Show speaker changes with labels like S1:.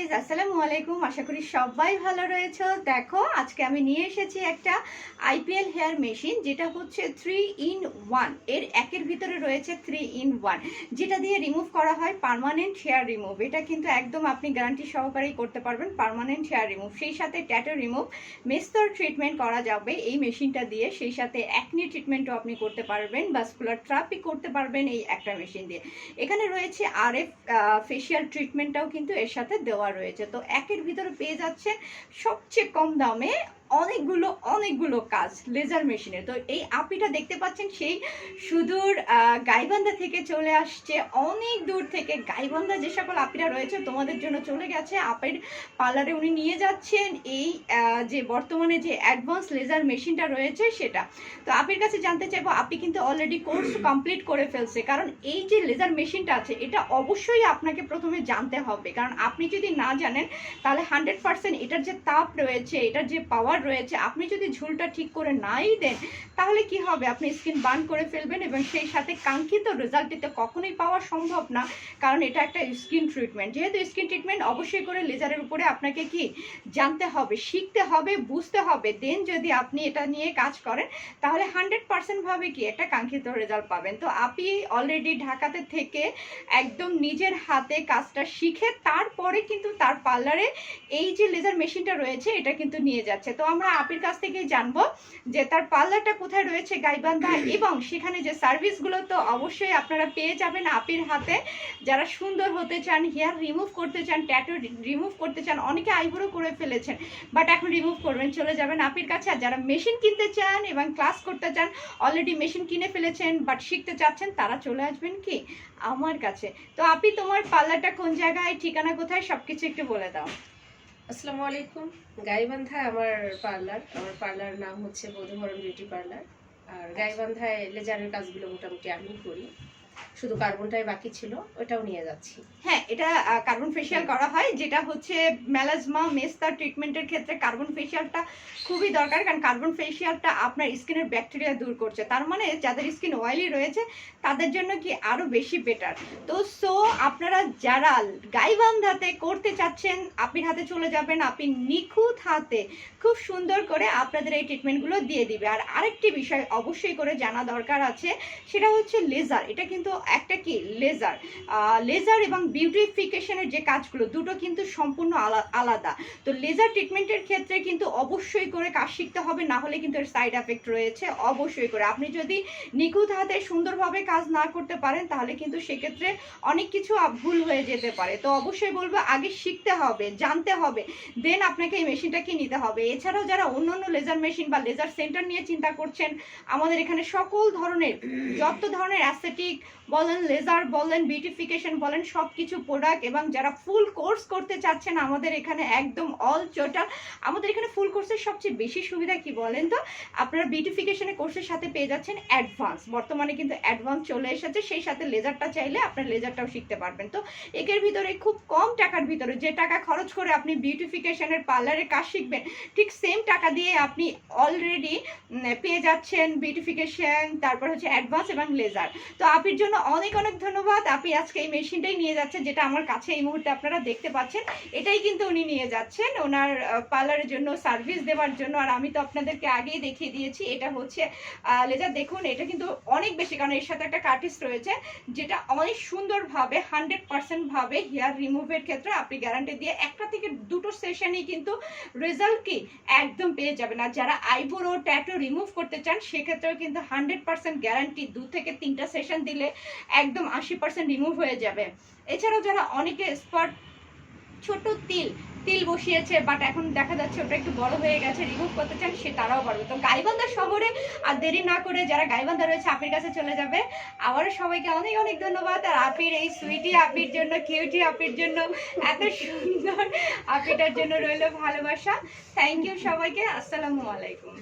S1: Guys আসসালামু আলাইকুম। আশা করি সবাই ভালো রয়েছে। দেখো, আজকে আমি নিয়ে এসেছি একটা আইপিএল হেয়ার মেশিন যেটা হচ্ছে থ্রি ইন ওয়ানের একের ভিতরে রয়েছে থ্রি ইন ওয়ান যেটা দিয়ে রিমুভ করা হয় পারমানেন্ট হেয়ার রিমুভ এটা কিন্তু একদম আপনি গ্যারান্টি সহকারেই করতে পারবেন পার্মানেন্ট হেয়ার রিমুভ সেই সাথে ট্যাটো রিমুভ মেস্তর ট্রিটমেন্ট করা যাবে এই মেশিনটা দিয়ে। সেই সাথে অ্যাকনি ট্রিটমেন্টও আপনি করতে পারবেন বাসকুলার ট্রাপি করতে পারবেন এই একটা মেশিন দিয়ে। এখানে রয়েছে আর এফ ফেশিয়াল ট্রিটমেন্টটাও কিন্তু এর সাথে দেওয়া রয়েছে। তো একের ভিতরে পেয়ে যাচ্ছে সবচেয়ে কম দামে অনেকগুলো অনেকগুলো কাজ লেজার মেশিনে তো এই আপিটা দেখতে পাচ্ছেন, সেই সুদূর গাইবান্ধা থেকে চলে আসছে। অনেক দূর থেকে গাইবান্ধা যে সকল আপিরা রয়েছে, তোমাদের জন্য চলে গেছে। আপের পার্লারে উনি নিয়ে যাচ্ছেন এই যে বর্তমানে যে অ্যাডভান্স লেজার মেশিনটা রয়েছে সেটা। তো আপির কাছে জানতে চাইব, আপনি কিন্তু অলরেডি কোর্স কমপ্লিট করে ফেলছে। কারণ এই যে লেজার মেশিনটা আছে, এটা অবশ্যই আপনাকে প্রথমে জানতে হবে। কারণ আপনি যদি না জানেন, তাহলে হান্ড্রেড পার্সেন্ট এটার যে তাপ রয়েছে, এটার যে পাওয়ার রয়েছে, আপনি যদি ঝুলটা ঠিক করে নাই দেন, তাহলে কি হবে? আপনি স্কিন বার্ন করে ফেলবেন এবং সেই সাথে কাঙ্ক্ষিত রেজাল্ট দিতে কখনোই পাওয়া সম্ভব না, কারণ এটা একটা স্কিন ট্রিটমেন্ট যেহেতু স্কিন ট্রিটমেন্ট অবশ্যই করে লেজারের উপরে আপনাকে কি জানতে হবে, শিখতে হবে, বুঝতে হবে। দেন যদি আপনি এটা নিয়ে কাজ করেন, তাহলে হান্ড্রেড পার্সেন্ট ভাবে কি একটা কাঙ্ক্ষিত রেজাল্ট পাবেন। তো আপনি অলরেডি ঢাকাতে থেকে একদম নিজের হাতে কাজটা শিখে তারপরে কিন্তু তার পার্লারে এই যে লেজার মেশিনটা রয়েছে, এটা কিন্তু নিয়ে যাচ্ছে। তো আমরা আপির কাছ থেকেই জানব যে তার পার্লারটা কোথায় রয়েছে গাইবান্ধা এবং সেখানে যে সার্ভিসগুলো তো অবশ্যই আপনারা পেয়ে যাবেন আপির হাতে। যারা সুন্দর হতে চান হেয়ার রিমুভ করতে চান ট্যাটু রিমুভ করতে চান অনেকে আইব্রো করে ফেলেছেন বাট এখন রিমুভ করবেন চলে যাবেন আপির কাছে। আর যারা মেশিন কিনতে চান এবং ক্লাস করতে চান অলরেডি মেশিন কিনে ফেলেছেন বাট শিখতে চাচ্ছেন তারা চলে আসবেন কি? আমার কাছে। তো আপনি তোমার পার্লারটা কোন জায়গায় ঠিকানা কোথায় সবকিছু একটু বলে দাও।
S2: আসসালামু আলাইকুম। গাইবান্ধায় আমার পার্লার। আমার পার্লার নাম হচ্ছে বধুবরণ বিউটি পার্লার। আর গাইবান্ধায় লেজারের কাজগুলো মোটামুটি আমি করি। শুধু কার্বনটাই বাকি ছিল, ওটাও নিয়ে যাচ্ছি।
S1: হ্যাঁ এটা কার্বন ফেশিয়াল করা হয়, যেটা হচ্ছে মেলাজমা মেস্তা ট্রিটমেন্টের ক্ষেত্রে কার্বন ফেশিয়ালটা খুবই দরকার, কারণ কার্বন ফেশিয়ালটা আপনার স্কিনের ব্যাকটেরিয়া দূর করছে। তার মানে যাদের স্কিন অয়েলি রয়েছে, তাদের জন্য কি আরও বেশি বেটার তো সো আপনারা যারা গাইবান্ধাতে করতে চাচ্ছেন, আপনি হাতে চলে যাবেন, আপনি নিখুঁত হাতে খুব সুন্দর করে আপনাদের এই ট্রিটমেন্টগুলো দিয়ে দিবে। আর আরেকটি বিষয় অবশ্যই করে জানা দরকার আছে, সেটা হচ্ছে লেজার এটা কিন্তু একটা কি? লেজার লেজার এবং বিউটিফিকেশনের যে কাজগুলো, দুটো কিন্তু সম্পূর্ণ আলা- আলাদা। তো লেজার ট্রিটমেন্টের ক্ষেত্রে কিন্তু অবশ্যই করে কাজ শিখতে হবে, না হলে কিন্তু এর সাইড এফেক্ট রয়েছে, অবশ্যই করে। আপনি যদি নিখুঁত হাতে সুন্দরভাবে কাজ না করতে পারেন, তাহলে কিন্তু সেক্ষেত্রে অনেক কিছু ভুল হয়ে যেতে পারে। তো অবশ্যই বলব, আগে শিখতে হবে, জানতে হবে দেন আপনাকে এই মেশিনটাকে নিতে হবে। এছাড়াও যারা অন্য অন্য লেজার মেশিন বা লেজার সেন্টার নিয়ে চিন্তা করছেন, আমাদের এখানে সকল ধরনের, যত ধরনের অ্যাস্থেটিক বলেন লেজার বলেন বিউটিফিকেশন বলেন সব কিছু প্রোডাক্ট এবং যারা ফুল কোর্স করতে চাচ্ছেন আমাদের এখানে একদম অল টোটাল আমাদের এখানে ফুল কোর্সের সবচেয়ে বেশি সুবিধা কি বলেন তো? আপনারা বিউটিফিকেশনের কোর্সের সাথে পেয়ে যাচ্ছেন অ্যাডভান্স বর্তমানে কিন্তু অ্যাডভান্স চলে এসেছে, সেই সাথে লেজারটা চাইলে আপনার লেজারটাও শিখতে পারবেন তো। একের ভিতরে খুব কম টাকার ভিতরে যে টাকা খরচ করে আপনি বিউটিফিকেশনের পার্লারের কাজ শিখবেন, ঠিক সেম টাকা দিয়ে আপনি অলরেডি পেয়ে যাচ্ছেন বিউটিফিকেশন তারপর হচ্ছে অ্যাডভান্স এবং লেজার তো আপির জন্য অনেক অনেক ধন্যবাদ। আপনি আজকে এই মেশিনটাই নিয়ে যাচ্ছেন, যেটা আমার কাছে এই মুহূর্তে আপনারা দেখতে পাচ্ছেন। এটাই কিন্তু উনি নিয়ে যাচ্ছেন। ওনার পার্লারের জন্য, সার্ভিস দেওয়ার জন্য। আর আমি তো আপনাদেরকে আগেই দেখিয়ে দিয়েছি, এটা হচ্ছে লেজার। দেখুন, এটা কিন্তু অনেক বেশি, কারণ এর সাথে একটা কার্টিস রয়েছে, যেটা অনেক সুন্দরভাবে, হান্ড্রেড ভাবে হেয়ার রিমুভের ক্ষেত্রে আপনি গ্যারান্টি দিয়ে একটা থেকে দুটো সেশনেই কিন্তু রেজাল্ট কি? একদম পেয়ে যাবেন। আর যারা আইব্রো, ট্যাটু রিমুভ করতে চান, সেক্ষেত্রেও কিন্তু হান্ড্রেড পার্সেন্ট গ্যারান্টি। দু থেকে তিনটা সেশন দিলে একদম আশি পার্সেন্ট রিমুভ হয়ে যাবে। এছাড়াও যারা অনেকে স্পট ছোট তিল তিল বসিয়েছে বাট এখন দেখা যাচ্ছে ওটা একটু বড় হয়ে গেছে রিমুভ করতে চান, সে তারাও পারবে। তো গাইবান্ধা শহরে, আর দেরি না করে যারা গাইবান্ধা রয়েছে, আপির কাছে চলে যাবে। আবারও সবাইকে অনেক অনেক ধন্যবাদ, আর আপির এই সুইটি আপির জন্য কিউটি আপির জন্য, এত সুন্দর আপিটার জন্য রইল ভালোবাসা। থ্যাংক ইউ সবাইকে, আসসালামু আলাইকুম।